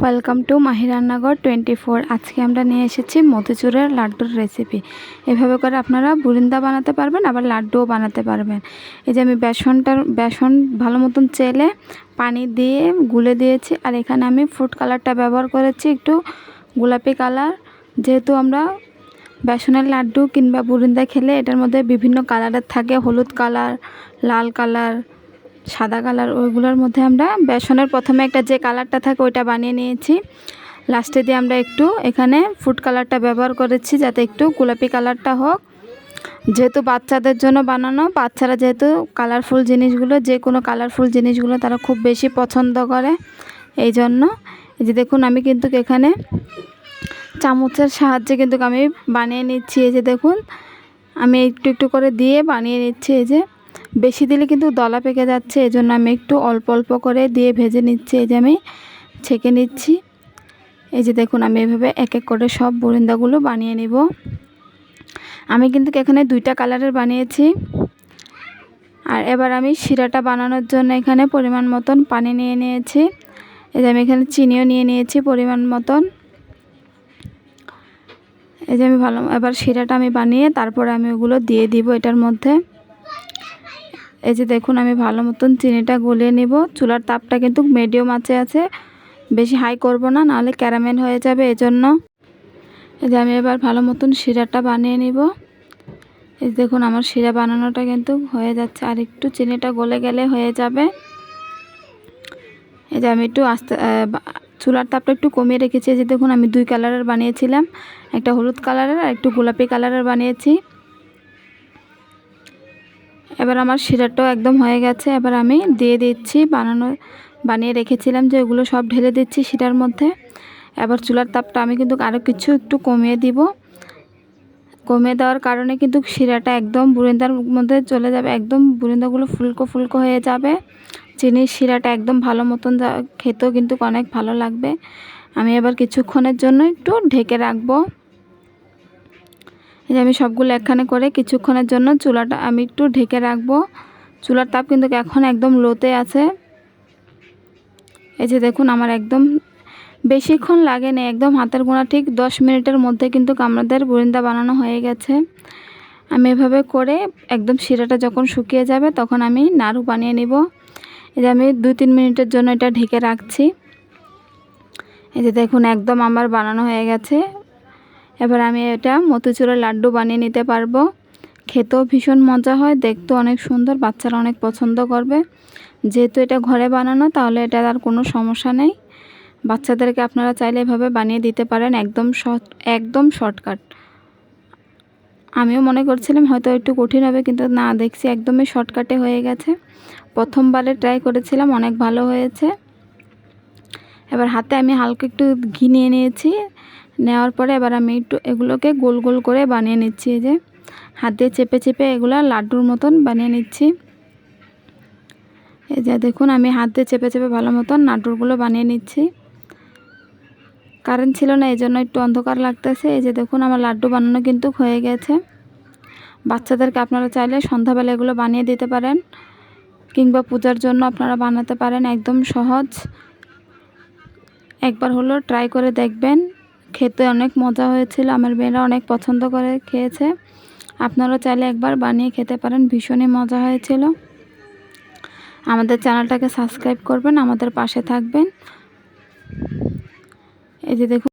Welcome to Mahi রান্নাঘর twenty four আজকে আমরা নিয়ে এসেছি মতিচুরের লাড্ডুর রেসিপি এভাবে করে আপনারা বুরিন্দা বানাতে পারবেন, আবার লাড্ডুও বানাতে পারবেন। এই যে আমি বেসনটার, বেসন ভালো মতন চেলে পানি দিয়ে গুলে দিয়েছি, আর এখানে আমি ফুড কালারটা ব্যবহার করেছি একটু গোলাপি কালার যেহেতু আমরা বেসনের লাড্ডু কিংবা বুরিন্দা খেলে এটার মধ্যে বিভিন্ন কালারের থাকে, হলুদ কালার লাল কালার সাদা কালার, ওইগুলোর মধ্যে আমরা বেসনের প্রথমে একটা যে কালারটা থাকে ওইটা বানিয়ে নিয়েছি। লাস্টে দিয়ে আমরা একটু এখানে ফুড কালারটা ব্যবহার করেছি যাতে একটু গোলাপি কালারটা হোক। যেহেতু বাচ্চাদের জন্য বানানো, বাচ্চারা যেহেতু কালারফুল জিনিসগুলো, যে কোনো কালারফুল জিনিসগুলো তারা খুব বেশি পছন্দ করে। এই জন্য এই যে দেখুন আমি কিন্তু এখানে চামচের সাহায্যে কিন্তু আমি বানিয়ে নিচ্ছি, এই যে দেখুন। আমি একটু একটু করে দিয়ে বানিয়ে নিচ্ছি, এই যে। বেশি দিলে কিন্তু দলা পেকে যাচ্ছে এই জন্য আমি একটু অল্প অল্প করে দিয়ে ভেজে নিচ্ছি। এই যে আমি ছেঁকে নিচ্ছি। এই যে দেখুন, আমি এভাবে এক এক করে সব বরিন্দাগুলো বানিয়ে নিব। আমি কিন্তু এখানে দুইটা কালারের বানিয়েছি। আর এবার আমি শিরাটা বানানোর জন্য এখানে পরিমাণ মতন পানি নিয়ে নিয়েছি। এই যে আমি এখানে চিনিও নিয়ে নিয়েছি পরিমাণ মতন। এই যে আমি ভালো, এবার শিরাটা আমি বানিয়ে তারপরে আমি ওগুলো দিয়ে দিব এটার মধ্যে। এই যে দেখুন, আমি ভালো মতন চিনিটা গলিয়ে নিব। চুলার তাপটা কিন্তু মিডিয়াম আছে আছে। বেশি হাই করব না, নাহলে ক্যারামেল হয়ে যাবে এজন্য। এই যে আমি এবার ভালো মতন শিরাটা বানিয়ে নিব। এই দেখুন, আমার শিরা বানানোটা কিন্তু হয়ে যাচ্ছে। আর একটু চিনিটা গলে গেলে হয়ে যাবে। এই যে আমি একটু আস্তে চুলার তাপটা একটু কমিয়ে রেখেছি। যে দেখুন, আমি দুই কালারের বানিয়েছিলাম। একটা হলুদ কালারের আর একটু গোলাপি কালারের বানিয়েছি। এবার আমার শিরাটাও একদম হয়ে গেছে। এবার আমি দিয়ে দিচ্ছি, বানানো, বানিয়ে রেখেছিলাম যে ওগুলো সব ঢেলে দিচ্ছি শিরার মধ্যে। এবার চুলার তাপটা আমি কিন্তু আরও কিছু একটু কমিয়ে দিব। কমিয়ে দেওয়ার কারণে কিন্তু শিরাটা একদম বুরিন্দার মধ্যে চলে যাবে, একদম বুরিন্দাগুলো ফুলকো ফুলকো হয়ে যাবে। চিনির শিরাটা একদম ভালো মতন খেতেও কিন্তু অনেক ভালো লাগবে। আমি এবার কিছুক্ষণের জন্য একটু ঢেকে রাখব। এই যে আমি সবগুলো একখানে করে কিছুক্ষণের জন্য চুলাটা আমি একটু ঢেকে রাখব। চুলার তাপ কিন্তু এখন একদম লোতে আছে। এই যে দেখুন, আমার একদম বেশিক্ষণ লাগে না একদম হাতের গোড়া ঠিক দশ মিনিটের মধ্যে কিন্তু আমাদের বরিন্দা বানানো হয়ে গেছে। আমি এভাবে করে একদম শিরাটা যখন শুকিয়ে যাবে তখন আমি নাড়ু বানিয়ে নিব। এই যে আমি দুই তিন মিনিটের জন্য এটা ঢেকে রাখছি। এই যে দেখুন, একদম আমার বানানো হয়ে গেছে। এবার আমি এটা মতিচুরের লাড্ডু বানিয়ে নিতে পারব। খেতেও ভীষণ মজা হয়, দেখতেও অনেক সুন্দর, বাচ্চারা অনেক পছন্দ করবে। যেহেতু এটা ঘরে বানানো, তাহলে এটা আর কোনো সমস্যা নেই। বাচ্চাদেরকে আপনারা চাইলে এভাবে বানিয়ে দিতে পারেন, একদম শর্ট একদম শর্টকাট। আমিও মনে করছিলাম হয়তো একটু কঠিন হবে, কিন্তু না, দেখছি একদমই শর্টকাটে হয়ে গেছে। প্রথমবারে ট্রাই করেছিলাম, অনেক ভালো হয়েছে। এবার হাতে আমি হালকা একটু ঘি নিয়ে নিয়েছি। নেওয়ার পরে এবার আমি একটু এগুলোকে গোল গোল করে বানিয়ে নিচ্ছি এই যে। হাত চেপে চেপে এগুলো লাড্ডুর মতন বানিয়ে নিচ্ছি। এই যে দেখুন, আমি হাত চেপে চেপে ভালো মতন লাড্ডুরগুলো বানিয়ে নিচ্ছি। কারেন্ট ছিল না এই জন্য একটু অন্ধকার লাগতেছে। এই যে দেখুন, আমার লাড্ডু বানানো কিন্তু হয়ে গেছে। বাচ্চাদেরকে আপনারা চাইলে সন্ধ্যাবেলা এগুলো বানিয়ে দিতে পারেন, কিংবা পূজার জন্য আপনারা বানাতে পারেন, একদম সহজ। একবার হলো ট্রাই করে দেখবেন। খেতে অনেক মজা হয়েছিল, আমার মেয়েরা অনেক পছন্দ করে খেয়েছে। আপনারাও চাইলে একবার বানিয়ে খেতে পারেন, ভীষণই মজা হয়েছিল। আমাদের চ্যানেলটাকে সাবস্ক্রাইব করবেন, আমাদের পাশে থাকবেন। এই যে দেখুন।